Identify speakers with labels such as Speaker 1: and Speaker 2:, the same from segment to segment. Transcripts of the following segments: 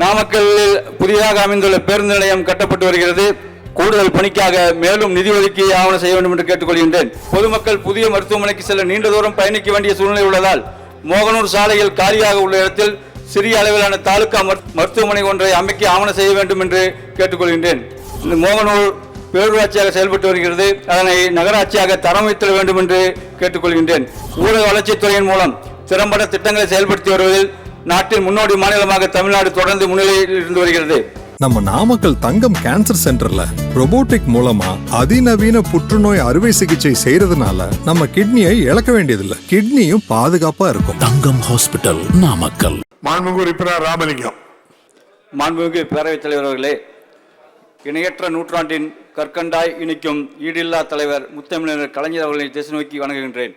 Speaker 1: நாமக்கல்லில் புதிதாக அமைந்துள்ள பேருந்து நிலையம் கட்டப்பட்டு வருகிறது. கூடுதல் பணிக்காக மேலும் நிதி ஒதுக்கி ஆவணம் செய்ய வேண்டும் என்று கேட்டுக்கொள்கின்றேன். பொதுமக்கள் புதிய மருத்துவமனைக்கு செல்ல நீண்ட தூரம் பயணிக்க வேண்டிய சூழ்நிலை உள்ளதால் மோகனூர் சாலையில் காலியாக உள்ள இடத்தில் சிறிய அளவிலான தாலுகா மருத்துவமனை ஒன்றை அமைக்க ஆவணம் செய்ய வேண்டும் என்று கேட்டுக்கொள்கின்றேன். இந்த மோகனூர் பேரூராட்சியாக செயல்பட்டு வருகிறது. அதனை நகராட்சியாக தரம் வைத்திட வேண்டும் என்று கேட்டுக்கொள்கின்றேன். ஊரக வளர்ச்சித்துறையின் மூலம் திறம்பட திட்டங்களை செயல்படுத்தி வருவதில் நாட்டின் முன்னோடி மாநிலமாக தமிழ்நாடு தொடர்ந்து முன்னிலையில் இருந்து வருகிறது.
Speaker 2: நம்ம நாமக்கல் தங்கம் கேன்சர் சென்டர்ல robotic மூலமா அதிநவீன புற்றுநோய் அறுவை சிகிச்சை செய்யறதுனால நம்ம கிட்னியை இழக்க வேண்டியதில்லை. கிட்னியும் பாதுகாப்பா இருக்கும்.
Speaker 3: தங்கம் ஹாஸ்பிட்டல் நாமக்கல்.
Speaker 4: மாண்புமிகு உறுப்பினர் ராமலிங்கம்.
Speaker 1: மாண்புமிகு பேரவைத் தலைவர் அவர்களே இணையற்ற நூற்றாண்டின் கற்கண்டாய் இணைக்கும் ஈடில்லா தலைவர் முத்தமிழர் கலைஞர் அவர்களை திசை நோக்கி வணங்குகின்றேன்.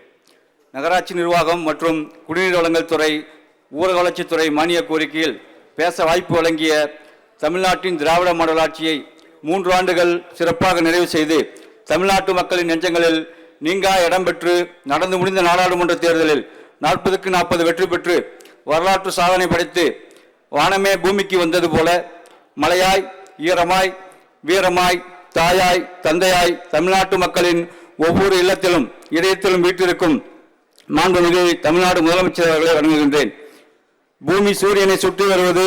Speaker 1: நகராட்சி நிர்வாகம் மற்றும் குடிநீர் வழங்கல் துறை ஊரக வளர்ச்சித்துறை மானிய கோரிக்கையில் பேச வாய்ப்பு வழங்கிய தமிழ்நாட்டின் திராவிட மாடல் ஆட்சியை மூன்று ஆண்டுகள் சிறப்பாக நிறைவு செய்து தமிழ்நாட்டு மக்களின் நெஞ்சங்களில் நீங்கா இடம்பெற்று நடந்து முடிந்த நாடாளுமன்ற தேர்தலில் நாற்பதுக்கு நாற்பது வெற்றி பெற்று வரலாற்று சாதனை படைத்து வானமே பூமிக்கு வந்தது போல மலையாய் ஈரமாய் வீரமாய் தாயாய் தந்தையாய் தமிழ்நாட்டு மக்களின் ஒவ்வொரு இல்லத்திலும் இதயத்திலும் வீட்டிற்கும் மாண்புமிகு தமிழ்நாடு முதலமைச்சர் அவர்களை வழங்குகின்றேன் பூமி சூரியனை சுற்றி வருவது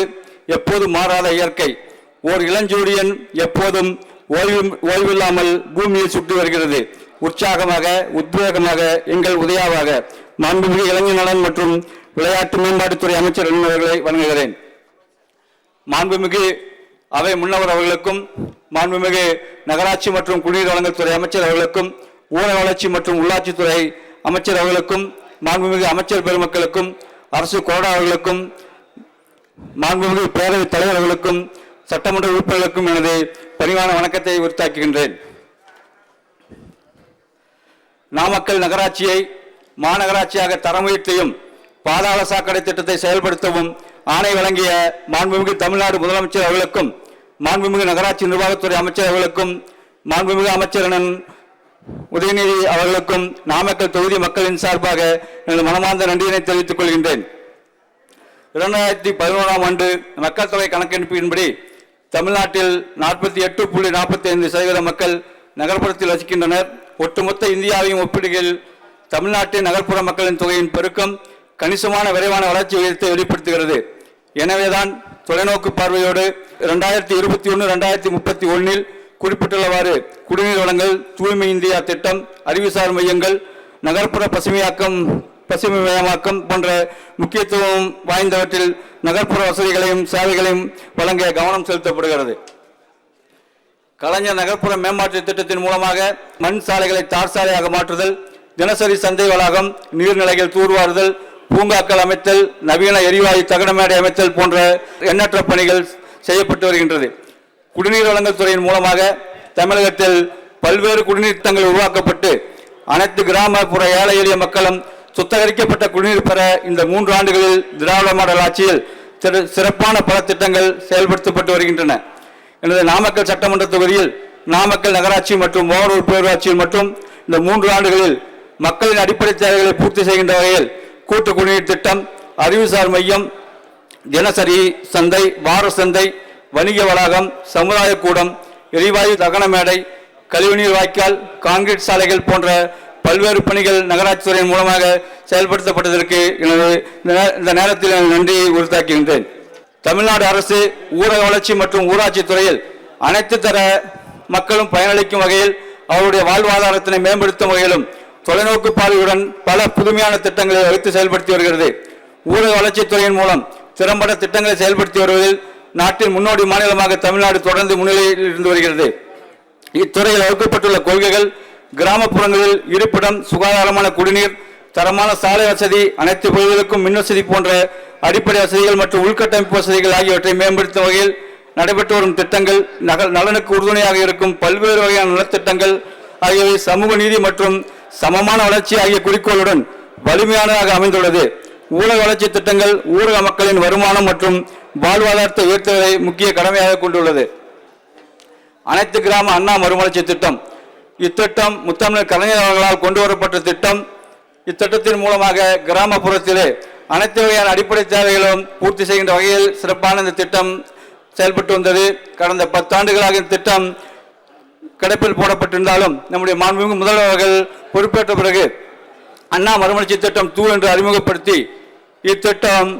Speaker 1: எப்போதும் மாறாத இயற்கை. ஓர் இளஞ்சூரியன் எப்போதும் ஓய்வு ஓய்வில்லாமல் பூமியை சுற்றி வருகிறது. உற்சாகமாக உத்வேகமாக எங்கள் உதயாவாக. மாண்புமிகு இளைஞர் நலன் மற்றும் விளையாட்டு மேம்பாட்டுத்துறை அமைச்சர் என்பவர்களை வணங்குகிறேன். மாண்புமிகு அவை முன்னவர் அவர்களுக்கும் மாண்புமிகு நகராட்சி மற்றும் குடிநீர் வழங்கல் துறை அமைச்சர் அவர்களுக்கும் ஊரக வளர்ச்சி மற்றும் உள்ளாட்சித்துறை அமைச்சர் அவர்களுக்கும் மாண்புமிகு அமைச்சர் பெருமக்களுக்கும் அரசு கொறடா அவர்களுக்கும் மாண்புமிகு பேரவைத் தலைவர் அவர்களுக்கும் சட்டமன்ற உறுப்பினர்களுக்கும் எனது பணிவான வணக்கத்தை உறுத்தாக்குகின்றேன் நாமக்கல் நகராட்சியை மாநகராட்சியாக தரம் உயர்த்தியும் பாதாள சாக்கடை திட்டத்தை செயல்படுத்தவும் ஆணை வழங்கிய மாண்புமிகு தமிழ்நாடு முதலமைச்சர் அவர்களுக்கும் மாண்புமிகு நகராட்சி நிர்வாகத்துறை அமைச்சர் அவர்களுக்கும் மாண்புமிகு அமைச்சர் உதயநிதி அவர்களுக்கும் நாமக்கல் தொகுதி மக்களின் சார்பாக எனது மனமார்ந்த நன்றியினை தெரிவித்துக் கொள்கின்றேன். இரண்டாயிரத்தி பதினோராம் ஆண்டு மக்கள் தொகை கணக்கெடுப்பின்படி தமிழ்நாட்டில் நாற்பத்தி எட்டு புள்ளி நாற்பத்தி ஐந்து சதவீத மக்கள் நகர்ப்புறத்தில் வசிக்கின்றனர். ஒட்டுமொத்த இந்தியாவையும் ஒப்பிடுகையில் தமிழ்நாட்டின் நகர்ப்புற மக்களின் தொகையின் பெருக்கம் கணிசமான விரைவான வளர்ச்சி விகிதத்தை வெளிப்படுத்துகிறது. எனவேதான் தொலைநோக்கு பார்வையோடு இரண்டாயிரத்தி இருபத்தி ஒன்று ரெண்டாயிரத்தி முப்பத்தி ஒன்னில் குறிப்பிட்டுள்ளவாறு குடிநீர் வழங்கல் தூய்மை இந்தியா திட்டம் அறிவுசார் மையங்கள் நகர்ப்புற பசுமையாக்கம் பசுமைமயமாக்கம் போன்ற முக்கியத்துவம் வாய்ந்தவற்றில் நகர்ப்புற வசதிகளையும் சேவைகளையும் வழங்க கவனம் செலுத்தப்படுகிறது. கலைஞர் நகர்ப்புற மேம்பாட்டு திட்டத்தின் மூலமாக மண் சாலைகளை தார் சாலையாக மாற்றுதல் தினசரி சந்தை வளாகம் நீர்நிலைகள் தூர்வாறுதல் பூங்காக்கள் அமைத்தல் நவீன எரிவாயு தகன மேடை அமைத்தல் போன்ற எண்ணற்ற பணிகள் செய்யப்பட்டு வருகின்றது. குடிநீர் வழங்கல் துறையின் மூலமாக தமிழகத்தில் பல்வேறு குடிநீர் திட்டங்கள் உருவாக்கப்பட்டு அனைத்து கிராமப்புற ஏழை எளிய மக்களும் சுத்தகரிக்கப்பட்ட குடிநீர் பெற இந்த மூன்று ஆண்டுகளில் திராவிட மாடல் ஆட்சியில் சிறப்பான பல திட்டங்கள் செயல்படுத்தப்பட்டு வருகின்றன. எனது நாமக்கல் சட்டமன்ற தொகுதியில் நாமக்கல் நகராட்சி மற்றும் ஓரூர் பேரூராட்சியில் மற்றும் இந்த மூன்று ஆண்டுகளில் மக்களின் அடிப்படை தேவைகளை பூர்த்தி செய்கின்ற வகையில் கூட்டு குடிநீர் திட்டம் அறிவுசார் மையம் தினசரி சந்தை வார சந்தை வணிக வளாகம் சமுதாய கூடம் எரிவாயு தகன மேடை கழிவுநீர் வாய்க்கால் கான்கிரீட் சாலைகள் போன்ற பல்வேறு பணிகள் நகராட்சி துறையின் மூலமாக செயல்படுத்தப்பட்டதற்கு எனது இந்த இந்த நேரத்தில் எனது நன்றியை உறுத்தாக்குகின்றேன் தமிழ்நாடு அரசு ஊரக வளர்ச்சி மற்றும் ஊராட்சி துறையில் அனைத்து தர மக்களும் பயனளிக்கும் வகையில் அவருடைய வாழ்வாதாரத்தினை மேம்படுத்தும் வகையிலும் தொலைநோக்கு பார்வையுடன் பல புதுமையான திட்டங்களை வைத்து செயல்படுத்தி வருகிறது. ஊரக வளர்ச்சித்துறையின் மூலம் திறம்பட திட்டங்களை செயல்படுத்தி வருவதில் நாட்டின் முன்னோடி மாநிலமாக தமிழ்நாடு தொடர்ந்து முன்னிலையில் இருந்து வருகிறது. இத்துறையில் வகுக்கப்பட்டுள்ள கொள்கைகள் கிராமப்புறங்களில் இருப்பிடம் சுகாதாரமான குடிநீர் தரமான சாலை வசதி அனைத்து பகுதிகளுக்கும் மின் வசதி போன்ற அடிப்படை வசதிகள் மற்றும் உள்கட்டமைப்பு வசதிகள் ஆகியவற்றை மேம்படுத்தும் வகையில் நடைபெற்று வரும் திட்டங்கள் நகல் நலனுக்கு உறுதுணையாக இருக்கும் பல்வேறு வகையான நலத்திட்டங்கள் ஆகியவை சமூக நீதி மற்றும் சமமான வளர்ச்சி ஆகிய குறிக்கோளுடன் வலிமையானதாக அமைந்துள்ளது. ஊரக வளர்ச்சி திட்டங்கள் ஊரக மக்களின் வருமானம் மற்றும் வாழ்வாதாரத்தை உயர்த்துவதை முக்கிய கடமையாக கொண்டுள்ளது. அனைத்து கிராம அண்ணா மறுமலர்ச்சி திட்டம் இத்திட்டம் முத்தமிழர் கலைஞர் அவர்களால் கொண்டு வரப்பட்ட திட்டம். இத்திட்டத்தின் மூலமாக கிராமப்புறத்திலே அனைத்து வகையான அடிப்படை தேவைகளும் பூர்த்தி செய்கின்ற வகையில் சிறப்பான இந்த திட்டம் செயல்பட்டு வந்தது. கடந்த பத்தாண்டுகளாக இந்த திட்டம் கிடப்பில் போடப்பட்டிருந்தாலும் நம்முடைய மாண்புமிகு முதல்வர்கள் பொறுப்பேற்ற பிறகு அண்ணா மறுமலர்ச்சி திட்டம் தூள் என்று அறிமுகப்படுத்தி இத்திட்டம்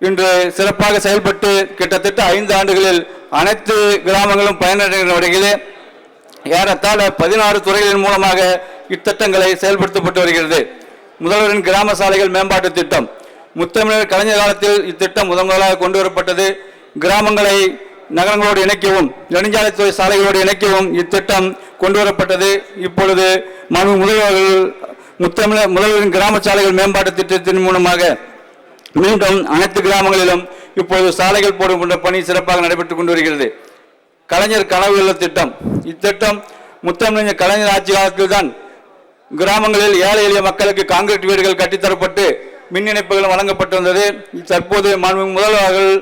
Speaker 1: இன்று சிறப்பாக செயல்பட்டு கிட்டத்தட்ட ஐந்து ஆண்டுகளில் அனைத்து கிராமங்களும் பயனடைகின்ற வகையிலே ஏறத்தாழ பதினாறு துறைகளின் மூலமாக இத்திட்டங்களை செயல்படுத்தப்பட்டு வருகிறது. முதல்வரின் கிராம சாலைகள் மேம்பாட்டு திட்டம். முத்தமிழர் கலைஞர் காலத்தில் இத்திட்டம் முதன் முதலாக கொண்டு வரப்பட்டது கிராமங்களை நகரங்களோடு இணைக்கவும் நெடுஞ்சாலைத்துறை சாலைகளோடு இணைக்கவும் இத்திட்டம் கொண்டு வரப்பட்டது இப்பொழுது மனு முதல்வர்கள் முத்தமிழர் முதல்வரின் கிராம சாலைகள் மேம்பாட்டு திட்டத்தின் மூலமாக மீண்டும் அனைத்து கிராமங்களிலும் இப்பொழுது சாலைகள் போடுகின்ற பணி சிறப்பாக நடைபெற்றுக் கொண்டு வருகிறது கலைஞர் கனவு இல்ல திட்டம். இத்திட்டம் முத்தமிழ் கலைஞர் ஆட்சி காலத்தில் தான் கிராமங்களில் ஏழை எளிய மக்களுக்கு கான்கிரீட் வீடுகள் கட்டித்தரப்பட்டு மின் இணைப்புகள் வழங்கப்பட்டு வந்தது. தற்போது முதல்வர்கள்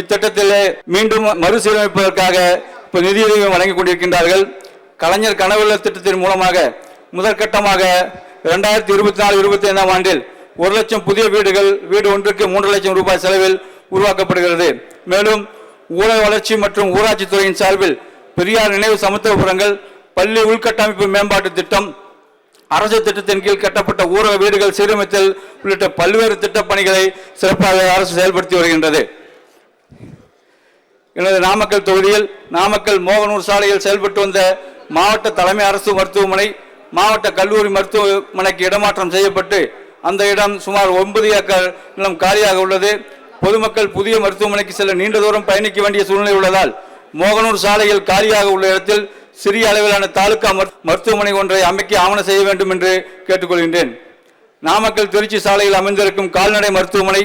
Speaker 1: இத்திட்டத்திலே மீண்டும் மறுசீரமைப்பதற்காக இப்போ நிதியுதவி வழங்கி கொண்டிருக்கின்றார்கள். கலைஞர் கனவுள்ள திட்டத்தின் மூலமாக முதற்கட்டமாக இரண்டாயிரத்தி இருபத்தி நாலு இருபத்தி ஐந்தாம் ஆண்டில் ஒரு லட்சம் புதிய வீடுகள் வீடு ஒன்றுக்கு மூன்று லட்சம் ரூபாய் செலவில் உருவாக்கப்படுகிறது. மேலும் ஊரக வளர்ச்சி மற்றும் ஊராட்சி துறையின் சார்பில் பெரியார் நினைவு சமத்துவபுரங்கள் பள்ளி உள்கட்டமைப்பு மேம்பாட்டு திட்டம் அரசு திட்டத்தின் கீழ் கட்டப்பட்ட ஊரக வீடுகள் சீரமைத்தல் உள்ளிட்ட பல்வேறு திட்டப் பணிகளை சிறப்பாக அரசு செயல்படுத்தி வருகின்றது. எனது நாமக்கல் தொகுதியில் நாமக்கல் மோகனூர் சாலையில் செயல்பட்டு வந்த மாவட்ட தலைமை அரசு மருத்துவமனை மாவட்ட கல்லூரி மருத்துவமனைக்கு இடமாற்றம் செய்யப்பட்டு அந்த இடம் சுமார் ஒன்பது ஏக்கர் நிலம் காலியாக உள்ளது. பொதுமக்கள் புதிய மருத்துவமனைக்கு செல்ல நீண்ட தூரம் பயணிக்க வேண்டிய சூழ்நிலை உள்ளதால் மோகனூர் சாலையில் காலியாக உள்ள இடத்தில் சிறிய அளவிலான தாலுகா மருத்துவமனை ஒன்றை அமைக்க ஆவணம் செய்ய வேண்டும் என்று கேட்டுக்கொள்கின்றேன். நாமக்கல் திருச்சி சாலையில் அமைந்திருக்கும் கால்நடை மருத்துவமனை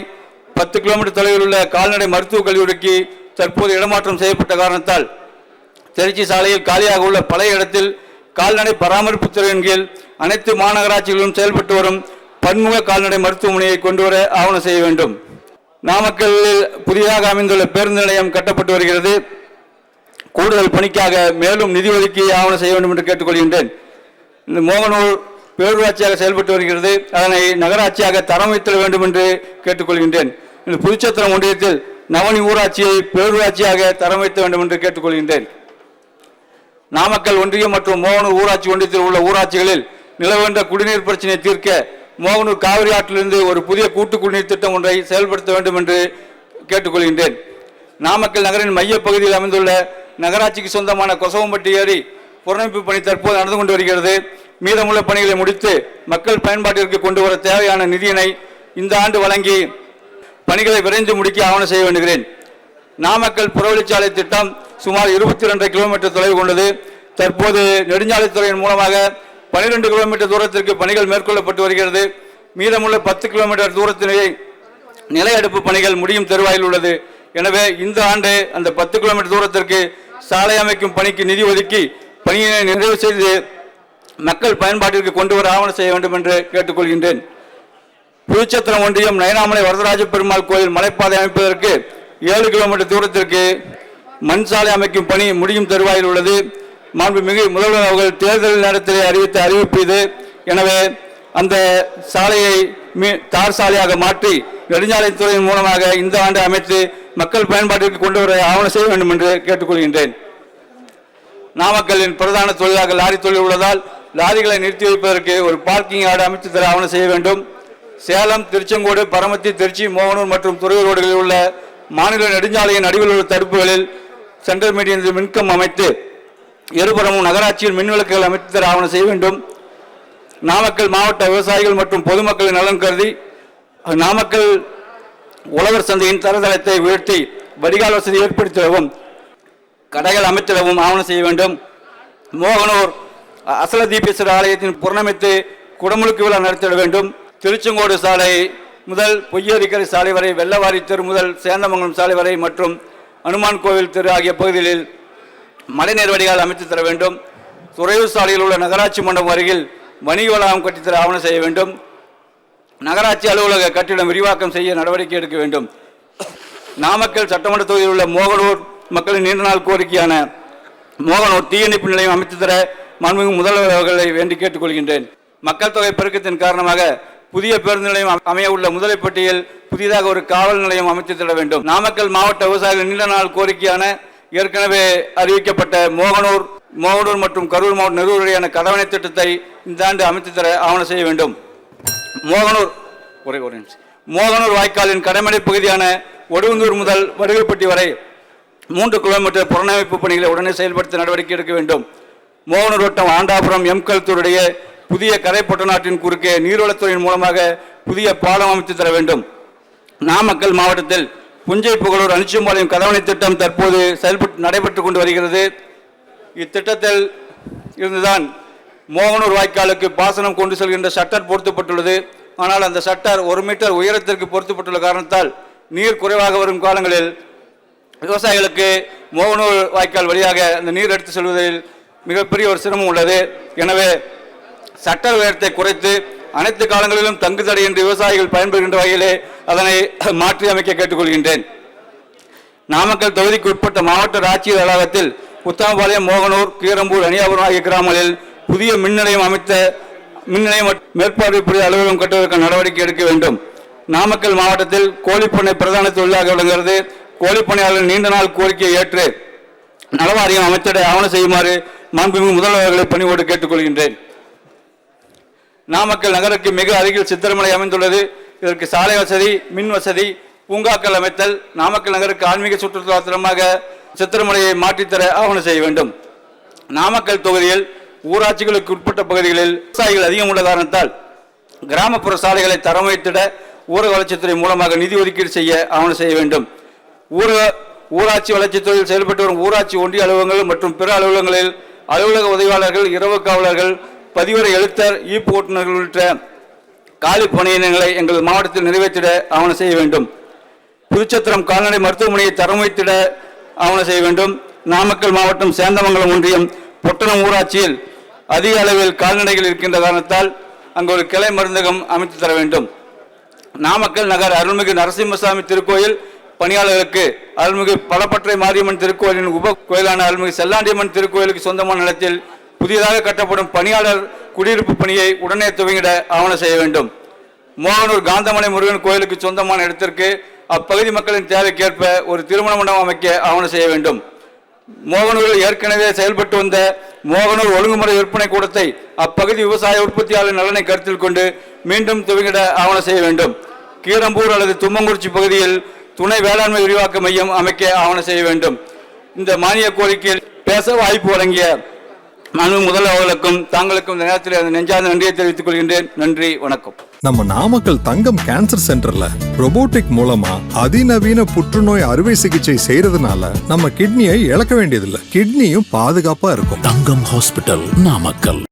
Speaker 1: பத்து கிலோமீட்டர் தொலைவில் உள்ள கால்நடை மருத்துவக் கல்லூரிக்கு தற்போது இடமாற்றம் செய்யப்பட்ட காரணத்தால் திருச்சி சாலையில் காலியாக உள்ள பழைய இடத்தில் கால்நடை பராமரிப்புத்துறையின் கீழ் அனைத்து மாநகராட்சிகளிலும் செயல்பட்டு வரும் பன்முக கால்நடை மருத்துவமனையை கொண்டு வர ஆவணம் செய்ய வேண்டும். நாமக்கல்லில் புதிதாக அமைந்துள்ள பேருந்து நிலையம் கட்டப்பட்டு வருகிறது. கூடுதல் பணிக்காக மேலும் நிதி ஒதுக்கி ஆவணம் செய்ய வேண்டும் என்று கேட்டுக்கொள்கின்றேன். இந்த மோகனூர் பேரூராட்சியாக செயல்பட்டு வருகிறது. அதனை நகராட்சியாக தரம் வைத்தல் வேண்டும் என்று கேட்டுக்கொள்கின்றேன். இந்த புதுச்சத்திரம் ஒன்றியத்தில் நவனி ஊராட்சியை பேரூராட்சியாக தரம் வைத்த வேண்டும் என்று கேட்டுக்கொள்கின்றேன். நாமக்கல் ஒன்றியம் மற்றும் மோகனூர் ஊராட்சி ஒன்றியத்தில் உள்ள ஊராட்சிகளில் நிலவேண்ட குடிநீர் பிரச்சினையை தீர்க்க மோகனூர் காவிரி ஆற்றிலிருந்து ஒரு புதிய கூட்டு குடிநீர் திட்டம் ஒன்றை செயல்படுத்த வேண்டும் என்று கேட்டுக்கொள்கின்றேன். நாமக்கல் நகரின் மையப் பகுதியில் அமைந்துள்ள நகராட்சிக்கு சொந்தமான கொசவம்பட்டி ஏரி புறநமைப்பு பணி தற்போது நடந்து கொண்டு வருகிறது. மீதமுள்ள பணிகளை முடித்து மக்கள் பயன்பாட்டிற்கு கொண்டு வர தேவையான நிதியினை இந்த ஆண்டு வழங்கி பணிகளை விரைந்து முடிக்க ஆவணம் செய்ய வேண்டுகிறேன். நாமக்கல் புறவழிச்சாலை திட்டம் சுமார் இருபத்தி ரெண்டரை கிலோமீட்டர் தொலைவு கொண்டது. தற்போது நெடுஞ்சாலைத்துறையின் மூலமாக பனிரெண்டு கிலோமீட்டர் தூரத்திற்கு பணிகள் மேற்கொள்ளப்பட்டு வருகிறது. மீதமுள்ள பத்து கிலோமீட்டர் தூரத்திலேயே நிலை அடுப்பு பணிகள் முடியும் தருவாயில் உள்ளது. எனவே இந்த ஆண்டு அந்த பத்து கிலோமீட்டர் தூரத்திற்கு சாலை அமைக்கும் பணிக்கு நிதி ஒதுக்கி பணியினை நிறைவு செய்து மக்கள் பயன்பாட்டிற்கு கொண்டு வர ஆவணம் செய்ய வேண்டும் என்று கேட்டுக்கொள்கின்றேன். புதுச்சத்திரம் ஒன்றியம் நயனாமலை வரதராஜ பெருமாள் கோயில் மலைப்பாதை அமைப்பதற்கு ஏழு கிலோமீட்டர் தூரத்திற்கு மண் சாலை அமைக்கும் பணி முடியும் தருவாயில் உள்ளது. மாண்புமிகு முதல்வர் அவர்கள் தேர்தல் நேரத்தில் அறிவித்த அறிவிப்பு இது. எனவே அந்த சாலையை மீ- தார் சாலையாக மாற்றி நெடுஞ்சாலைத்துறையின் மூலமாக இந்த ஆண்டு அமைத்து மக்கள் பயன்பாட்டிற்கு கொண்டு வர ஆவணம் செய்ய வேண்டும் என்று கேட்டுக்கொள்கின்றேன். நாமக்கல்லின் பிரதான தொழிலாக லாரி தொழில் உள்ளதால் லாரிகளை நிறுத்தி வைப்பதற்கு ஒரு பார்க்கிங் யார்டு அமைத்து தர ஆவணம் செய்ய வேண்டும். சேலம் திருச்செங்கோடு பரமத்தி திருச்சி மோகனூர் மற்றும் துறையூர் ரோடுகளில் உள்ள மாநில நெடுஞ்சாலையின் நடுவில் உள்ள தடுப்புகளில் சென்ட்ரல் மீடியன் மின்கம் அமைத்து இருபுறமும் நகராட்சியில் மின் விளக்குகள் அமைத்து தர ஆவணம் செய்ய வேண்டும். நாமக்கல் மாவட்ட விவசாயிகள் மற்றும் பொதுமக்களின் நலன் கருதி நாமக்கல் உழவர் சந்தையின் தரதளத்தை உயர்த்தி வடிகால் வசதி ஏற்படுத்திடவும் கடைகள் அமைத்திடவும் ஆவணம் செய்ய வேண்டும். மோகனூர் அ- அசல ஆலயத்தின் புறணமைத்து குடமுழுக்கு விழா நடத்திட வேண்டும். திருச்செங்கோடு சாலை முதல் பொய்யரிக்கரை சாலை வரை வெள்ளவாரி தெரு முதல் சேந்தமங்கலம் சாலை வரை மற்றும் அனுமான் கோவில் தெரு ஆகிய பகுதிகளில் மழைநீர் வடிகால் அமைத்து தர வேண்டும். துறையூர் சாலையில் உள்ள நகராட்சி மண்டபம் அருகில் வணிக வளாகம் கட்டித்தர ஆவணம் செய்ய வேண்டும். நகராட்சி அலுவலக கட்டிடம் விரிவாக்கம் செய்ய நடவடிக்கை எடுக்க வேண்டும். நாமக்கல் சட்டமன்ற தொகுதியில் உள்ள மோகனூர் மக்களின் நீண்ட நாள் கோரிக்கையான மோகனூர் தீயணைப்பு நிலையம் அமைத்து தர மாண்புமிகு முதல்வர் அவர்களை வேண்டி கேட்டுக்கொள்கின்றேன். மக்கள் தொகை பெருக்கத்தின் காரணமாக புதிய பேருந்து நிலையம் அமைய உள்ள முதலைப்பட்டியில் புதிதாக ஒரு காவல் நிலையம் அமைத்து தர வேண்டும். நாமக்கல் மாவட்ட விவசாயிகள் நீண்ட நாள் கோரிக்கையான ஏற்கனவே அறிவிக்கப்பட்ட மோகனூர் மோகனூர் மற்றும் கரூர் மாவட்ட நிறுவன கடவணை திட்டத்தை இந்த ஆண்டு அமைத்து தர ஆவணம் செய்ய வேண்டும். மோகனூர் ஒரே ஒரு நிமிஷம். மோகனூர் வாய்க்காலின் கடைமடை பகுதியான ஒடுவந்தூர் முதல் வடுகப்பட்டி வரை மூன்று கிலோமீட்டர் புறநமைப்பு பணிகளை உடனே செயல்படுத்த நடவடிக்கை எடுக்க வேண்டும். மோகனூர் வட்டம் ஆண்டாபுரம் எம்கல்தூருடைய புதிய கரைப்பட்ட நாட்டின் குறுக்கே நீர்வளத்துறையின் மூலமாக புதிய பாலம் அமைத்து தர வேண்டும். நாமக்கல் மாவட்டத்தில் புஞ்சை புகழூர் அனிச்சம்பாளையம் கதவணை திட்டம் தற்போது செயல்பட்டு நடைபெற்று கொண்டு வருகிறது. இத்திட்டத்தில் இருந்துதான் மோகனூர் வாய்க்காலுக்கு பாசனம் கொண்டு செல்கின்ற ஷட்டர் பொருத்தப்பட்டுள்ளது. ஆனால் அந்த ஷட்டர் ஒரு மீட்டர் உயரத்திற்கு பொருத்தப்பட்டுள்ள காரணத்தால் நீர் குறைவாக வரும் காலங்களில் விவசாயிகளுக்கு மோகனூர் வாய்க்கால் வழியாக அந்த நீர் எடுத்து செல்வதில் மிகப்பெரிய ஒரு சிரமம் உள்ளது. எனவே சட்ட உயரத்தை குறைத்து அனைத்து காலங்களிலும் தங்கு என்று விவசாயிகள் பயன்பெறுகின்ற வகையிலே அதனை மாற்றி அமைக்க கேட்டுக்கொள்கின்றேன். நாமக்கல் தொகுதிக்கு உட்பட்ட மாவட்ட ஆட்சியர் அலுவலகத்தில் உத்தமபாளையம் மோகனூர் கீரம்பூர் அணியாபுரம் ஆகிய கிராமங்களில் புதிய மின் நிலையம் அமைத்த மின் நிலையம் மேற்பார்வை புதிய அலுவலகம் கட்டுவதற்கு நடவடிக்கை எடுக்க வேண்டும். நாமக்கல் மாவட்டத்தில் கோழிப்பண்ணை பிரதான தொழிலாக விளங்குகிறது. கோழிப்பண்ணையாளர்கள் நீண்ட நாள் கோரிக்கையை ஏற்று நலவாரியம் அமைச்சரை ஆவணம் செய்யுமாறு மாண்புமிகு முதல்வர்களை பணிவோடு கேட்டுக்கொள்கின்றேன். நாமக்கல் நகருக்கு மிக அருகில் சித்திரமலை அமைந்துள்ளது. இதற்கு சாலை வசதி மின் வசதி பூங்காக்கள் அமைத்தல் நாமக்கல் நகருக்கு ஆன்மீக சுற்றுலா தலமாக சித்திரமலையை மாற்றித்தர ஆவணம் செய்ய வேண்டும். நாமக்கல் தொகுதியில் ஊராட்சிகளுக்கு உட்பட்ட பகுதிகளில் விவசாயிகள் அதிகம் உள்ள காரணத்தால் கிராமப்புற சாலைகளை தரம் வைத்திட ஊரக வளர்ச்சித்துறை மூலமாக நிதி ஒதுக்கீடு செய்ய ஆவணம் செய்ய வேண்டும். ஊரக ஊராட்சி வளர்ச்சித்துறையில் செயல்பட்டு வரும் ஊராட்சி ஒன்றிய அலுவலகங்கள் மற்றும் பிற அலுவலகங்களில் அலுவலக உதவியாளர்கள் இரவு காவலர்கள் பதிவரை எழுத்தர் ஈப்பு ஓட்டுநர்கள் உள்ளிட்ட காலி பணியினங்களை எங்கள் மாவட்டத்தில் நிறைவேற்றிட ஆவணம் செய்ய வேண்டும். புதுச்சத்திரம் கால்நடை மருத்துவமனையை தரம் வைத்திட ஆவணம் செய்ய வேண்டும். நாமக்கல் மாவட்டம் சேந்தமங்கலம் ஒன்றியம் பொட்டணம் ஊராட்சியில் அதிக அளவில் கால்நடைகள் இருக்கின்ற காரணத்தால் அங்கு ஒரு கிளை மருந்தகம் அமைத்து தர வேண்டும். நாமக்கல் நகர் அருள்மிகு நரசிம்மசாமி திருக்கோயில் பணியாளர்களுக்கு அருள்மிகு பலப்பற்றை மாரியம்மன் திருக்கோயிலின் உப கோயிலான அருள்மிகு செல்லாண்டியம்மன் திருக்கோயிலுக்கு சொந்தமான நிலத்தில் புதியதாக கட்டப்படும் பணியாளர் குடியிருப்பு பணியை உடனே துவங்கிட ஆவணம் செய்ய வேண்டும். மோகனூர் காந்தமலை முருகன் கோயிலுக்கு சொந்தமான இடத்திற்கு அப்பகுதி மக்களின் தேவைக்கேற்ப ஒரு திருமண மண்டபம் அமைக்க ஆவணம் செய்ய வேண்டும். மோகனூரில் ஏற்கனவே செயல்பட்டு வந்த மோகனூர் ஒழுங்குமுறை விற்பனை கூடத்தை அப்பகுதி விவசாய உற்பத்தியாளர் நலனை கருத்தில் கொண்டு மீண்டும் துவங்கிட ஆவணம் செய்ய வேண்டும். கீரம்பூர் அல்லது தும்மங்குறிச்சி பகுதியில் துணை வேளாண்மை விரிவாக்க மையம் அமைக்க ஆவணம் செய்ய வேண்டும். இந்த மானிய கோரிக்கையில் பேச வாய்ப்பு வழங்கிய மனு முதல்வர்களுக்கும் தாங்களுக்கும் இந்த நேரத்தில் அந்த நெஞ்சார்ந்த நன்றியை தெரிவித்துக் கொள்கின்றேன். நன்றி வணக்கம்.
Speaker 2: நம்ம நாமக்கல் தங்கம் கேன்சர் சென்டர்ல robotic மூலமா அதிநவீன புற்றுநோய் அறுவை சிகிச்சை செய்யறதுனால நம்ம கிட்னியை இழக்க வேண்டியதில்லை. கிட்னியும் பாதுகாப்பா இருக்கும்.
Speaker 3: தங்கம் ஹாஸ்பிட்டல் நாமக்கல்.